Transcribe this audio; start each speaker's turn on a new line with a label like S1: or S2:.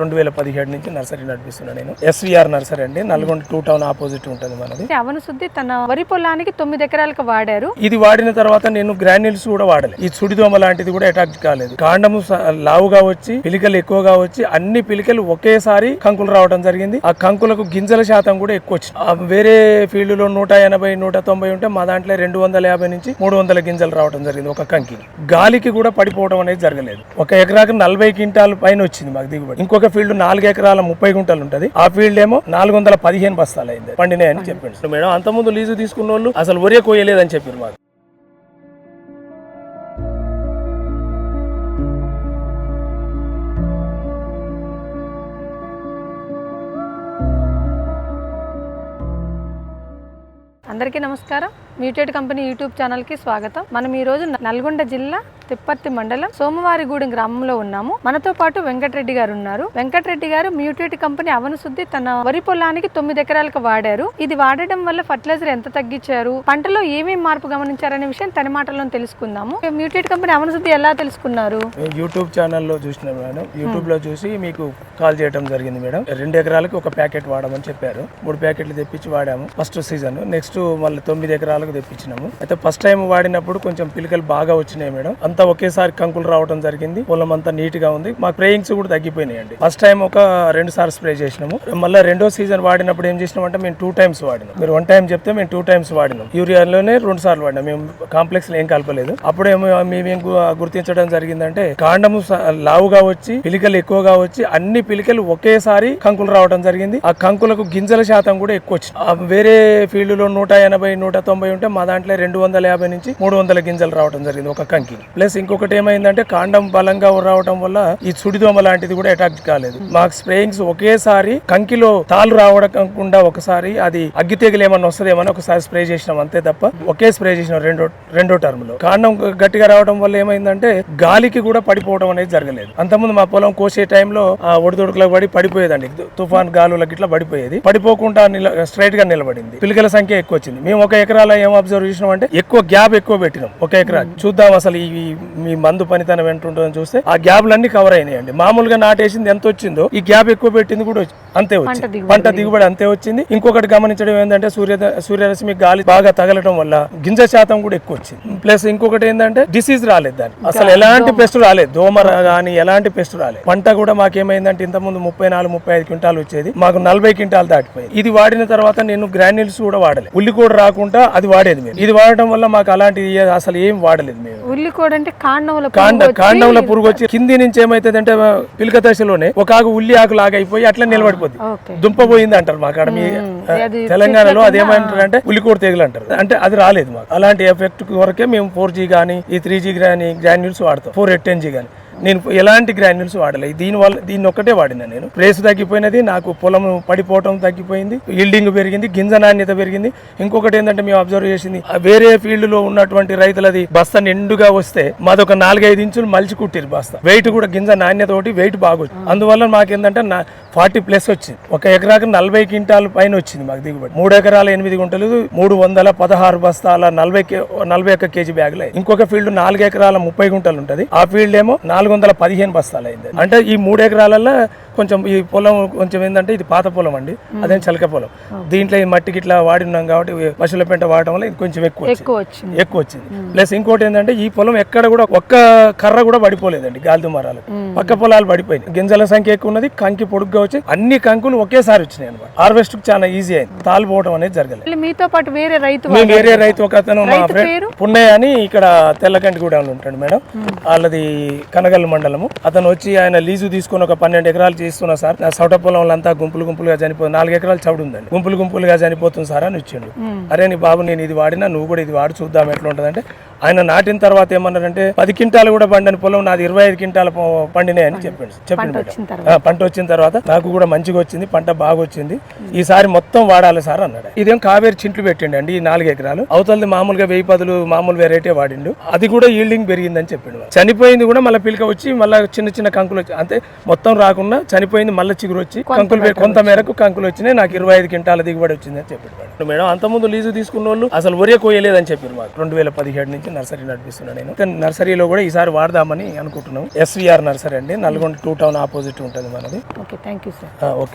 S1: రెండు వేల పదిహేడు నుంచి నర్సరీ నడిపిస్తున్నాను నేను. ఎస్విఆర్ నర్సరీ అండి. నల్గొండ టూ టౌన్ ఆపోజిట్ ఉంటుంది మనది.
S2: అవన శుద్ధి తన వరి పొలానికి తొమ్మిది ఎకరాలకు వాడారు.
S1: ఇది వాడిన తర్వాత నేను గ్రాన్యుల్స్ కూడా వాడలేదు ఈ సుడిదోమ లాంటిది కూడా అటాక్ కాలేదు. కాండము లావుగా వచ్చి పిలికలు ఎక్కువగా వచ్చి అన్ని పిలికలు ఒకేసారి కంకులు రావడం జరిగింది. ఆ కంకులకు గింజల శాతం కూడా ఎక్కువ వచ్చింది. ఆ వేరే ఫీల్డ్లో నూట ఎనభై నూట తొంభై ఉంటే మా దాంట్లో రెండు వందల యాభై నుంచి మూడు వందల గింజలు రావడం జరిగింది ఒక కంకి గాలికి కూడా పడిపోవడం అనేది జరగలేదు. ఒక ఎకరాకు నలభై క్వింటాల్ పైన వచ్చింది మాకు దిగుబడి. ఇంకొక ఫీల్డ్ నాలుగు ఎకరాల ముప్పై గుంటలు ఉంటది. ఆ ఫీల్డ్ ఏమో నాలుగు వందల పదిహేను బస్తాలు అయింది. పండినాయని చెప్పిండు. మేడం అంతకుముందు లీజు తీసుకున్న వాళ్ళు అసలు ఒరే కోయలేదని చెప్పారు మాకు.
S2: అందరికీ నమస్కారం. మ్యూటెడ్ కంపెనీ యూట్యూబ్ ఛానల్కి స్వాగతం. మనం ఈ రోజు నల్గొండ జిల్లా తిప్పర్తి మండలం సోమవారిగూడెం గ్రామంలో ఉన్నాము. మనతో పాటు వెంకటరెడ్డి గారు ఉన్నారు. వెంకటరెడ్డి గారు మ్యూటెడ్ కంపెనీ అవనశుద్ధి తన వరి పొలానికి తొమ్మిది ఎకరాలకు వాడారు. ఇది వాడడం వల్ల ఫర్టిలైజర్ ఎంత తగ్గించారు? పంటలో ఏమేమి మార్పు గమనించారనే విషయం తన మాటల్లో తెలుసుకుందాము. మ్యూటెడ్ కంపెనీ అవనశుద్ధి ఎలా తెలుసుకున్నారు?
S1: యూట్యూబ్ ఛానల్లో చూసిన మేడం. యూట్యూబ్లో చూసి మీకు కాల్ చేయడం జరిగింది మేడం. రెండు ఎకరాలకు ఒక ప్యాకెట్ వాడమని చెప్పారు. మూడు ప్యాకెట్లు తెప్పించి వాడాము ఫస్ట్ సీజన్. నెక్స్ట్ మళ్ళీ తొమ్మిది ఎకరాలకు తెప్పించినాము. అయితే ఫస్ట్ టైం వాడినప్పుడు కొంచెం పిలికలు బాగా వచ్చినాయి మేడం. అంతా ఒకేసారి కంకులు రావడం జరిగింది. పొలం అంతా నీట్గా ఉంది. మా స్ప్రేయింగ్స్ కూడా తగ్గిపోయినాయండి. ఫస్ట్ టైం ఒక రెండు సార్లు స్ప్రే చేసినాము. మళ్ళీ రెండో సీజన్ వాడినప్పుడు ఏం చేసినాం అంటే మేము టూ టైమ్స్ వాడినాం. మీరు వన్ టైం చెప్తే మేము టూ టైమ్స్ వాడినాం. యూరియాలోనే రెండు సార్లు వాడినాం. మేము కాంప్లెక్స్ ఏం కలపలేదు. అప్పుడేమో మేమేం గుర్తించడం జరిగిందంటే కాండము లావుగా వచ్చి పిలికలు ఎక్కువగా వచ్చి అన్ని పిలికలు ఒకేసారి కంకులు రావడం జరిగింది. ఆ కంకులకు గింజల శాతం కూడా ఎక్కువ వచ్చింది. ఆ వేరే ఫీల్డ్లో నూట ఎనభై నూట తొంభై ఉంటే మా దాంట్లో రెండు వందల యాభై నుంచి మూడు వందల గింజలు రావడం జరిగింది ఒక కంకి. ప్లస్ ఇంకొకటి ఏమైందంటే కాండం బలంగా రావడం వల్ల ఈ సుడిదోమ లాంటిది కూడా అటాక్ కాలేదు. మాకు స్ప్రేయింగ్స్ ఒకేసారి కంకిలో తాలు రావడకుండా ఒకసారి అది అగ్గి తెగులు ఏమన్నా వస్తుందేమని ఒకసారి స్ప్రే చేసినాం అంతే తప్ప ఒకే స్ప్రే చేసినాం రెండో రెండో టర్మ్లో కాండం గట్టిగా రావడం వల్ల ఏమైందంటే గాలికి కూడా పడిపోవడం అనేది జరగలేదు. అంతకుముందు మా పొలం కోసే టైంలో ఆ ఒడిదొడుకులకు పడి పడిపోయేదండి. తుఫాన్ గాలులకు ఇట్లా పడిపోయేది. పడిపోకుండా స్ట్రైట్గా నిలబడింది. పిలికల సంఖ్య ఎక్కువ వచ్చింది. మేము ఒక ఎకరాల ఏం అబ్జర్వ్ చేసినాం అంటే ఎక్కువ గ్యాప్ ఎక్కువ పెట్టినాం. ఒక ఎకరా. చూద్దాం అసలు ఈ- మీ మందు పనితనం ఎంత ఉంటుందని చూస్తే ఆ గ్యాప్లన్నీ కవర్ అయినాయండి. మామూలుగా నాటేసింది ఎంత వచ్చిందో ఈ గ్యాప్ ఎక్కువ పెట్టింది కూడా అంతే వచ్చింది. పంట దిగుబడి అంతే వచ్చింది. ఇంకొకటి గమనించడం ఏంటంటే సూర్య సూర్యరశ్మి గాలి బాగా తగలటం వల్ల గింజ శాతం కూడా ఎక్కువ వచ్చింది. ప్లస్ ఇంకొకటి ఏంటంటే డిసీజ్ రాలేదు దాని అసలు ఎలాంటి పెస్ట్ రాలేదు. దోమ కానీ ఎలాంటి పెస్ట్ రాలేదు. పంట కూడా మాకేమైందంటే ఇంతకుముందు ముప్పై నాలుగు ముప్పై ఐదు క్వింటాలు వచ్చేది. మాకు నలభై క్వింటాలు దాటిపోయింది. ఇది వాడిన తర్వాత నేను గ్రాన్యుల్స్ కూడా వాడలేదు ఉల్లి కూడా రాకుండా అది వాడేది మేము. ఇది వాడటం వల్ల మాకు అలాంటి అసలు ఏం వాడలేదు మేము.
S2: ఉల్లికోడ్ అంటే కాండంలో
S1: కాండ కాండంలో పురుగు వచ్చి కింది నుంచి ఏమైతుంది అంటే పిలక దశలోనే ఒక ఆకు ఉల్లి ఆకు లాగా అయిపోయి అట్లా నిలబడిపోద్ది.
S2: ఓకే.
S1: దుంప పోయింది అంటారు మాకు అక్కడ మీ
S2: అది
S1: తెలంగాణలో అదేమంటారు అంటే ఉల్లికోడు తెగులు అంటారు. అంటే అది రాలేదు మాకు. అలాంటి ఎఫెక్ట్ వరకే మేము ఫోర్ జీ కానీ ఈ త్రీ జీ కానీ గ్రాన్యూల్స్ వాడతాం. ఫోర్ ఎయిట్ టెన్ జీ కానీ నేను ఎలాంటి గ్రాన్యూల్స్ వాడలేదు దీని వల్ల దీన్ని ఒక్కటే వాడినా నేను. ప్రేస్ తగ్గిపోయినది నాకు పొలం పడిపోవటం తగ్గిపోయింది ఈల్డింగ్ పెరిగింది గింజ నాణ్యత పెరిగింది. ఇంకొకటి ఏంటంటే మేము అబ్జర్వ్ చేసింది ఆ వేరే ఫీల్డ్లో ఉన్నటువంటి రైతులది బస్తా నిండుగా వస్తే మాదొక నాలుగైదు ఇంచులు మలిచి కుట్టిరు బస్తా. వెయిట్ కూడా గింజ నాణ్యత ఒకటి వెయిట్ బాగోచ్చు అందువల్ల మాకేంటంటే నా ఫార్టీ ప్లస్ వచ్చింది. ఒక ఎకరాకి నలభై క్వింటాల పైన వచ్చింది మాకు దిగుబడి. మూడు ఎకరాల ఎనిమిది గుంటలు మూడు వందల పదహారు బస్తాల నలభై కే- నలభై ఒక్క కేజీ బ్యాగులు ఇంకొక ఫీల్డ్ నాలుగు ఎకరాల ముప్పై గుంటలు ఉంటది. ఆ ఫీల్డ్ ఏమో నాలుగు వందల పదిహేను బస్తాలు అయింది. అంటే ఈ మూడు ఎకరాలలో కొంచెం ఈ పొలం కొంచెం ఏంటంటే ఇది పాత పొలం అండి. అదేం చలక పొలం. దీంట్లో ఈ మట్టికి ఇట్లా వాడినాం కాబట్టి పశువుల పెంట వాడటం వల్ల ఇది కొంచెం ఎక్కువ వచ్చింది.
S2: ఎక్కువ వచ్చింది.
S1: ప్లస్ ఇంకోటి ఏంటంటే ఈ పొలం ఎక్కడ కూడా ఒక్క కర్ర కూడా పడిపోలేదండి గాలి దుమారాలు పక్క పొలాలు పడిపోయినాయి. గింజల సంఖ్య ఎక్కువ ఉన్నది కంకి పొడుగ్గా వచ్చి అన్ని కంకులు ఒకేసారి వచ్చినాయి అనమాట హార్వెస్ట్ చాలా ఈజీ అయింది. తాలు పోవడం అనేది జరగలేదు.
S2: మీతో పాటు వేరే రైతు
S1: మేము వేరే రైతు ఒక అతను మా ఫ్రెండ్? పున్నయ్య అని ఇక్కడ తెల్లకంటిగూడెంలో ఉంటాడు మేడం. వాళ్ళది కనగల్ మండలము. అతను వచ్చి ఆయన లీజు తీసుకుని ఒక పన్నెండు ఎకరాలు చేస్తున్నా సార్. నా సౌట పొలంలో అంతా గుంపులు గుంపులుగా చనిపోతుంది నాలుగు ఎకరాలు చౌడు ఉందండి. గుంపులు గుంపులుగా చనిపోతుంది సార్ అని వచ్చిండు. అరే నీ బాబు నేను ఇది వాడినా నువ్వు కూడా ఇది వాడి చూద్దాం ఎట్లా ఉంటుందంటే ఆయన నాటిన తర్వాత ఏమన్నారంటే పది క్వింటాలు కూడా పండని పొలం నాది ఇరవై ఐదు క్వింటాల పండినాయి అని చెప్పిండు. చెప్పిండు పంట వచ్చిన తర్వాత నాకు కూడా మంచిగా వచ్చింది పంట బాగా వచ్చింది. ఈసారి మొత్తం వాడాలి సార్ అన్నాడు. ఇదేం కావేరి చింట్లు పెట్టిండు అండి ఈ నాలుగు ఎకరాలు. అవతలది మామూలుగా వెయ్యి పదులు మామూలు వెరైటీ వాడిండు. అది కూడా ఈల్డింగ్ పెరిగిందని చెప్పిండు. చనిపోయింది కూడా మళ్ళీ పిలక వచ్చి మళ్ళీ చిన్న చిన్న కంకులు వచ్చి అంతే మొత్తం రాకుండా చనిపోయింది మళ్ళీ చిగురు వచ్చి కంకులు కొంత మేరకు కంకులు వచ్చినాయి నాకు ఇరవై ఐదు క్వింటాల దిగుబడి వచ్చింది అని చెప్పాడు మేడం. మేడం అంతకుముందు లీజు తీసుకున్న వాళ్ళు అసలు ఒరే కోయలేదని చెప్పారు మాకు. రెండు వేల పదిహేడు నుంచి నర్సరీ నడిపిస్తున్నాను నేను. కానీ నర్సరీలో కూడా ఈసారి వాడదామని అనుకుంటున్నాం. ఎస్విఆర్ నర్సరీ అండి. నల్గొండ టూ టౌన్ ఆపోజిట్ ఉంటుంది మనది.
S2: Okay thank you sir
S1: okay.